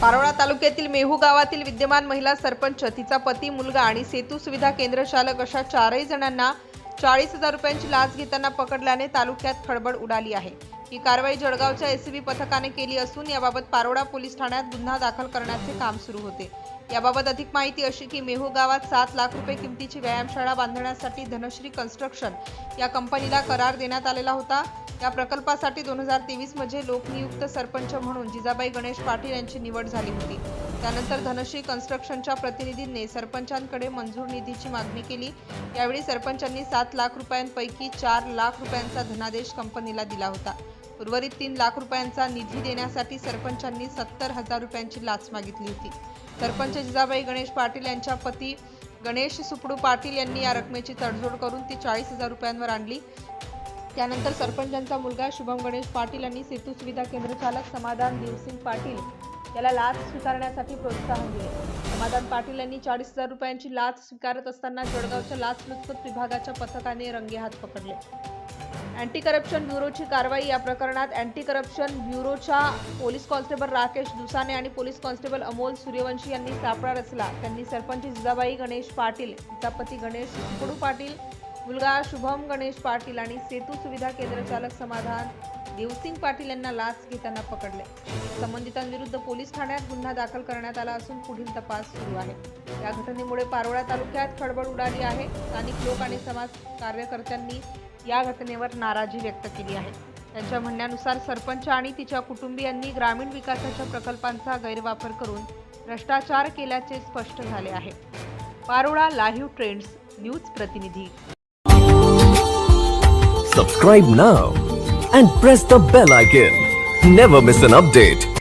पारोळा तालुक्यातील मेहू गावातील विद्यमान महिला सरपंच तिचा पती मुलगा आणि सेतू सुविधा केंद्र चालक अशा चारही जणांना चाळीस हजार रुपयांची लाच घेताना पकडल्याने तालुक्यात खळबळ उडाली आहे. ही कारवाई जळगावच्या एसीबी पथकाने केली असून याबाबत पारोळा पोलीस ठाण्यात गुन्हा दाखल करण्याचे काम सुरू होते. याबाबत अधिक माहिती अशी की मेहू गावात सात लाख रुपये किमतीची व्यायामशाळा बांधण्यासाठी धनश्री कन्स्ट्रक्शन या कंपनीला करार देण्यात आलेला होता. या प्रकल्पासाठी दोन हजार तेवीसमध्ये लोकनियुक्त सरपंच म्हणून जिजाबाई गणेश पाटील यांची निवड झाली होती. त्यानंतर धनश्री कन्स्ट्रक्शनच्या प्रतिनिधींनी सरपंचांकडे मंजूर निधीची मागणी केली. यावेळी सरपंचांनी सात लाख रुपयांपैकी चार लाख रुपयांचा धनादेश कंपनीला दिला होता. उर्वरित तीन लाख रुपयांचा निधी देण्यासाठी सरपंचांनी सत्तर हजार रुपयांची लाच मागितली होती. सरपंच जिजाबाई गणेश पाटील यांच्या पती गणेश सुपडू पाटील यांनी या रकमेची तडजोड करून ती चाळीस हजार रुपयांवर आणली. त्यानंतर सरपंचांचा मुलगा शुभम गणेश पाटील यांनी सेतू सुविधा केंद्र चालक समाधान देवसिंग पाटील याला लाच स्वीकारण्यासाठी प्रोत्साहन दिले. समाधान पाटील यांनी चाळीस हजार रुपयांची लाच स्वीकारत असताना जळगावच्या लाचलुचपत विभागाच्या पथकाने रंगेहात पकडले. अँटी करप्शन ब्युरोची कारवाई या प्रकरणात अँटी करप्शन ब्युरोच्या पोलीस कॉन्स्टेबल राकेश दुसाने आणि पोलीस कॉन्स्टेबल अमोल सूर्यवंशी यांनी सापळा रचला. त्यांनी सरपंच जिजाबाई गणेश पाटील तिचा पती गणेश कुडू पाटील मुलगा शुभम गणेश पाटील आणि सेतू सुविधा केंद्र चालक समाधान देवसिंग पाटील यांना लाच घेताना पकडले. संबंधितांविरुद्ध पोलीस ठाण्यात गुन्हा दाखल करण्यात आला असून पुढील तपास सुरू आहे. या घटनेमुळे पारोळा तालुक्यात खळबळ उडाली आहे. स्थानिक लोक आणि समाज कार्यकर्त्यांनी या घटनेवर नाराजी व्यक्त केली आहे. त्यांच्या म्हणण्यानुसार सरपंच आणि तिच्या कुटुंबियांनी ग्रामीण विकासाच्या प्रकल्पांचा गैरवापर करून भ्रष्टाचार केल्याचे स्पष्ट झाले आहे. पारोळा लाईव्ह ट्रेंड्स न्यूज प्रतिनिधी. Subscribe now and press the bell icon never miss an update